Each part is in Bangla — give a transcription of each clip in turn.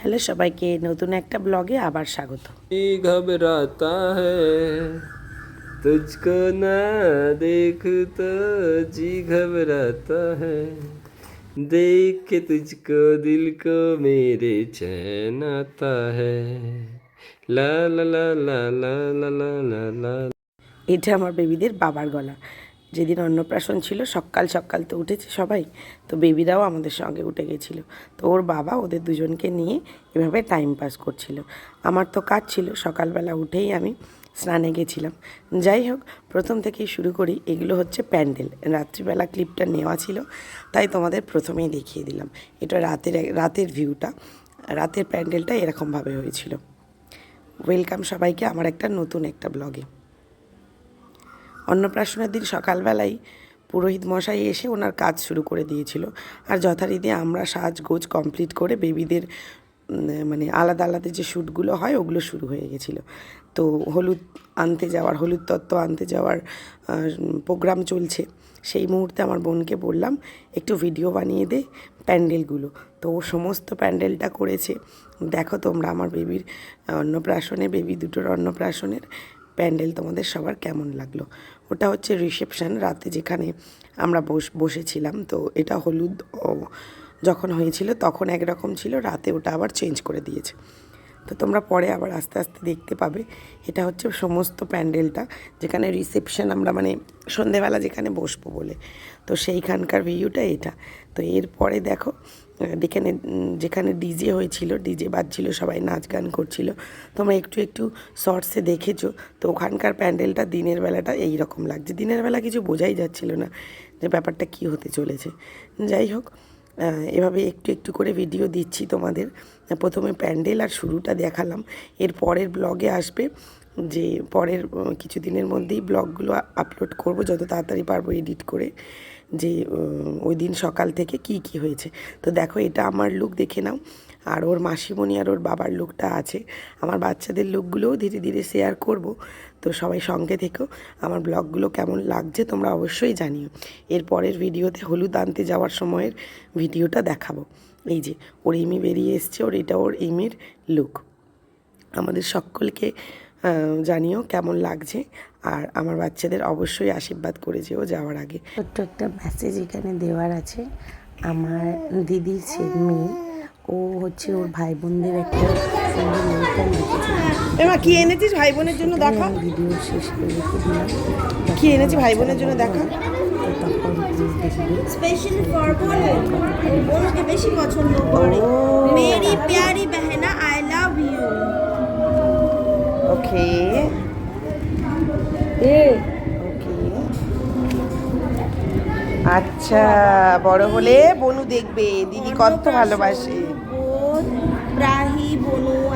হ্যালো সবাইকে নতুন একটা ব্লগে আবার স্বাগত। ঘবরাতা তুঝকো না দেখ তো জি ঘবরাতা দেখ তুঝকো দিল কো মেরে চैन आता है লা লা লা লা লা লা লা এটা আমার বেবিদের বাবার গলা। যেদিন অন্নপ্রাশন ছিল, সকাল সকাল তো উঠেছে সবাই, তো বেবিরাও আমাদের সঙ্গে উঠে গেছিল। তো ওর বাবা ওদের দুজনকে নিয়ে এভাবে টাইম পাস করছিল। আমার তো কাজ ছিল, সকালবেলা উঠেই আমি স্নানে গেছিলাম। যাই হোক, প্রথম থেকেই শুরু করি, এগুলো হচ্ছে প্যান্ডেল। রাত্রিবেলা ক্লিপটা নেওয়া ছিল, তাই তোমাদের প্রথমেই দেখিয়ে দিলাম। এটা রাতের রাতের ভিউটা রাতের প্যান্ডেলটা এরকমভাবে হয়েছিল। ওয়েলকাম সবাইকে আমার একটা নতুন একটা ব্লগে অন্নপ্রাশনের দিন সকালবেলায় পুরোহিত মশাই এসে ওনার কাজ শুরু করে দিয়েছিল। আর যথারীতি আমরা সাজগোজ কমপ্লিট করে বেবিদের মানে আলাদা আলাদা যে শ্যুটগুলো হয় ওগুলো শুরু হয়ে গেছিল। তো হলুদ আনতে যাওয়ার, হলুদ তত্ত্ব আনতে যাওয়ার প্রোগ্রাম চলছে। সেই মুহূর্তে আমার বোনকে বললাম, একটু ভিডিও বানিয়ে দে প্যান্ডেলগুলো। তো ও সমস্ত প্যান্ডেলটা করেছে। দেখো তোমরা আমার বেবির অন্নপ্রাশনে, বেবি দুটোর অন্নপ্রাশনের প্যান্ডেল তোমাদের সবার কেমন লাগল? ওটা হচ্ছে রিসেপশন রাতে যেখানে আমরা বস, বসেছিলাম। তো এটা হলুদ যখন হয়েছিল তখন একরকম ছিল, রাতে ওটা আবার চেঞ্জ করে দিয়েছে। তো তোমরা পরে আবার আস্তে আস্তে দেখতে পাবে। এটা হচ্ছে সমস্ত প্যান্ডেলটা, যেখানে রিসেপশন আমরা মানে সন্ধেবেলা যেখানে বসবো বলে। তো সেইখানকার ভিউটা এটা। তো এরপরে দেখো, যেখানে যেখানে ডিজে হয়েছিল ডিজে বাজছিল, সবাই নাচ গান করছিল। তোমরা একটু একটু শর্টসে দেখেছ, তো ওখানকার প্যান্ডেলটা দিনের বেলাটা এই রকম লাগছে। দিনের বেলা কিছু বোঝাই যাচ্ছিল না যে ব্যাপারটা কি হতে চলেছে। যাই হোক এভাবে একটু একটু করে ভিডিও দিচ্ছি তোমাদের। প্রথমে প্যান্ডেল আর শুরুটা দেখালাম। এর পরের ব্লগে আসবে যে পরের কিছু কিছুদিনের মধ্যেই ব্লগগুলো আপলোড করব, যত তাড়াতাড়ি পারব এডিট করে। যে ওই দিন সকাল থেকে কি কি হয়েছে। তো দেখো, এটা আমার লুক দেখে নাও। আর ওর মাসিমণি আর ওর বাবার লুকটা আছে। আমার বাচ্চাদের লুকগুলোও ধীরে ধীরে শেয়ার করব। তো সবাই সঙ্গে থেকো। আমার ব্লগগুলো কেমন লাগছে তোমরা অবশ্যই জানিও। এর পরের ভিডিওতে হলুদ আনতে যাওয়ার সময়ের ভিডিওটা দেখাবো। এই যে, ওর ইমি বেরিয়ে এসছে, ওর এটা ওর ইমির লুক আমাদের সকলকে জানিও কেমন লাগছে। আর আমার বাচ্চাদের অবশ্যই আশীর্বাদ করে যেও যাওয়ার আগে। ছোট্ট একটা মেসেজ এখানে দেওয়ার আছে। আমার দিদির মেয়ে ও হচ্ছে ওর ভাই বোনদের একটা এবার কি এনেছিস ভাই বোনের জন্য দেখা? ভিডিও শেষ করে কি এনেছি ভাই বোনের জন্য দেখা? স্পেশাল ফর বেশি পছন্দ করে। মেরি প্যারি বেহনা আই লাভ ইউ ওকে এ। আচ্ছা বড় হলে বনু দেখবে। দিদি কত ভালোবাসে। প্রাহি বনু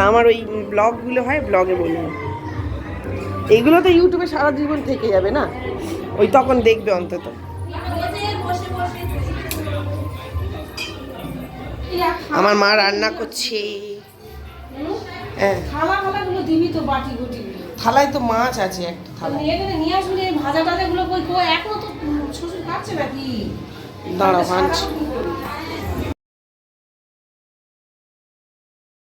আমার ওই ব্লগগুলো হয় ব্লগে বলি এগুলো তো ইউটিউবে সারা জীবন থেকে যাবে না? ওই তখন দেখবে অন্তত। আমার মা রান্না করছে। থালা ফালাগুলো দিবি তো বাটি গুটিগুলো থালায় তো মাছ আছে একটা থালা। এখানে নিয়ে আসবি এই ভাজা টাজাগুলো কই কই এখনও তো শ্বশুর খাচ্ছে নাকি? দাঁড়া?